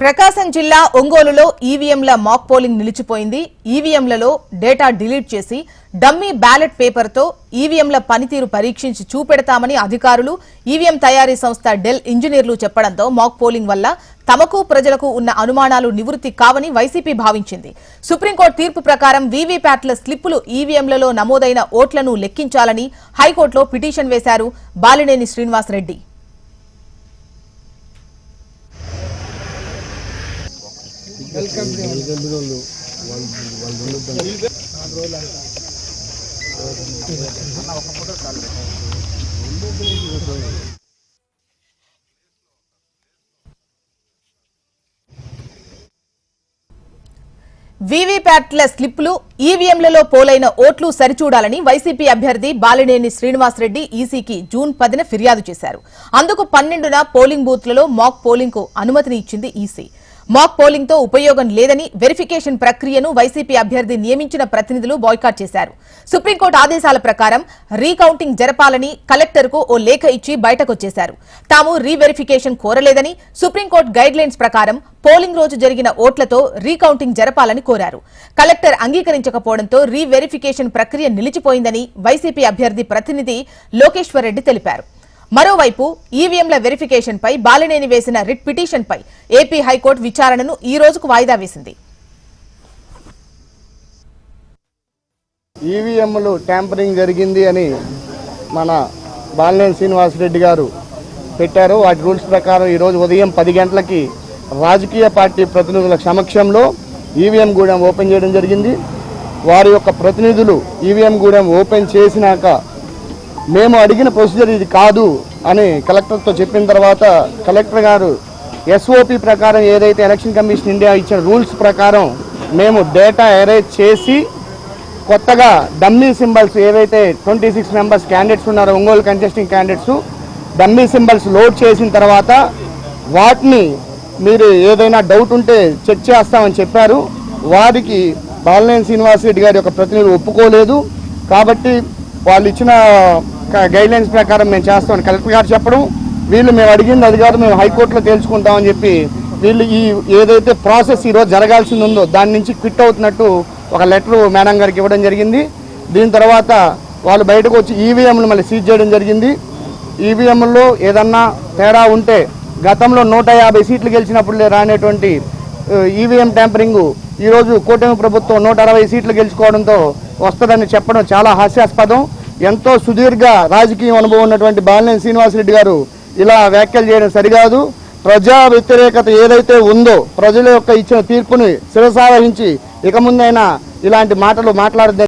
ప్రకాశం జిల్లా ఒంగోలులో ఈవీఎంల మాక్ పోలింగ్ నిలిచిపోయింది. ఈవీఎంలలో డేటా డిలీట్ చేసి డమ్మీ బ్యాలెట్ పేపర్తో ఈవీఎంల పనితీరు పరీక్షించి చూపెడతామని అధికారులు ఈవీఎం తయారీ సంస్థ డెల్ ఇంజనీర్లు చెప్పడంతో మాక్ పోలింగ్ వల్ల తమకు ప్రజలకు ఉన్న అనుమానాలు నివృత్తి కావని వైసీపీ భావించింది. సుప్రీంకోర్టు తీర్పు ప్రకారం వీవీప్యాట్ల స్లిప్పులు ఈవీఎంలలో నమోదైన ఓట్లను లెక్కించాలని హైకోర్టులో పిటిషన్ వేశారు బాలినేని శ్రీనివాసరెడ్డి వీవీప్యాట్ల స్లిప్పులు ఈవీఎంలలో పోలైన ఓట్లు సరిచూడాలని వైసీపీ అభ్యర్థి బాలినేని శ్రీనివాసరెడ్డి ఈసీకి జూన్ పదిన ఫిర్యాదు చేశారు. అందుకు పన్నెండున పోలింగ్ బూత్లలో మాక్ పోలింగ్కు అనుమతిని ఇచ్చింది ఈసీ. మాక్ పోలింగ్తో ఉపయోగం లేదని వెరిఫికేషన్ ప్రక్రియను వైసీపీ అభ్యర్థి నియమించిన ప్రతినిధులు బాయ్కాట్ చేశారు. సుప్రీంకోర్టు ఆదేశాల ప్రకారం రీకౌంటింగ్ జరపాలని కలెక్టర్కు ఓ లేఖ ఇచ్చి బయటకొచ్చేశారు. తాము రీవెరిఫికేషన్ కోరలేదని సుప్రీంకోర్టు గైడ్ లైన్స్ ప్రకారం పోలింగ్ రోజు జరిగిన ఓట్లతో రీకౌంటింగ్ జరపాలని కోరారు. కలెక్టర్ అంగీకరించకపోవడంతో రీవెరిఫికేషన్ ప్రక్రియ నిలిచిపోయిందని వైసీపీ అభ్యర్థి ప్రతినిధి లోకేశ్వర్ రెడ్డి తెలిపారు. మరోవైపు ఈవీఎంల వెరిఫికేషన్ పై బాలినేని వేసిన రిట్ పిటిషన్ పై ఏపీ హైకోర్టు విచారణను ఈ రోజుకు వాయిదా వేసింది. ఈవీఎంలు ట్యాంపరింగ్ జరిగింది అని మన బాలినేని శ్రీనివాసరెడ్డి గారు పెట్టారు. వాటి రూల్స్ ప్రకారం ఈరోజు ఉదయం పది గంటలకి రాజకీయ పార్టీ ప్రతినిధుల సమక్షంలో ఈవీఎం గూడెం ఓపెన్ చేయడం జరిగింది. వారి యొక్క ప్రతినిధులు ఈవీఎం గూడెం ఓపెన్ చేసినాక మేము అడిగిన ప్రొసీజర్ ఇది కాదు అని కలెక్టర్తో చెప్పిన తర్వాత కలెక్టర్ గారు ఎస్ఓపి ప్రకారం ఏదైతే ఎలక్షన్ కమిషన్ ఇండియా ఇచ్చిన రూల్స్ ప్రకారం మేము డేటా ఎరేజ్ చేసి కొత్తగా డమ్మీ సింబల్స్ ఏవైతే ట్వంటీ సిక్స్ మెంబర్స్ క్యాండిడేట్స్ ఉన్నారో Ongole contesting candidates dummy symbols load చేసిన తర్వాత వాటిని మీరు ఏదైనా డౌట్ ఉంటే చెక్ చేస్తామని చెప్పారు. వారికి బాలనేని శ్రీనివాసరెడ్డి గారి యొక్క ప్రతినిధులు ఒప్పుకోలేదు. కాబట్టి వాళ్ళు ఇచ్చిన గైడ్ లైన్స్ ప్రకారం మేము చేస్తామని కలెక్టర్ గారు చెప్పడం వీళ్ళు మేము అడిగింది అది కాదు మేము హైకోర్టులో తేల్చుకుంటామని చెప్పి వీళ్ళు ఈ ఏదైతే ప్రాసెస్ ఈరోజు జరగాల్సింది ఉందో దాని నుంచి క్విట్ అవుతున్నట్టు ఒక లెటర్ మేడం గారికి ఇవ్వడం జరిగింది. దీని తర్వాత వాళ్ళు బయటకు వచ్చి ఈవీఎంలు మళ్ళీ సీజ్ చేయడం జరిగింది. ఈవీఎంలో ఏదన్నా తేడా ఉంటే గతంలో నూట యాభై సీట్లు గెలిచినప్పుడు రానేటువంటి ఈవీఎం ట్యాంపరింగ్ ఈరోజు కూటమి ప్రభుత్వం నూట అరవై సీట్లు గెలుచుకోవడంతో వస్తుందని చెప్పడం చాలా హాస్యాస్పదం. ఎంతో సుదీర్ఘ రాజకీయ అనుభవం ఉన్నటువంటి బాలినేని శ్రీనివాసరెడ్డి గారు ఇలా వ్యాఖ్యలు చేయడం సరికాదు. ప్రజా వ్యతిరేకత ఏదైతే ఉందో ప్రజల యొక్క ఇచ్చిన తీర్పుని శిరసావహించి ఇక ముందైనా ఇలాంటి మాటలు మాట్లాడద్దని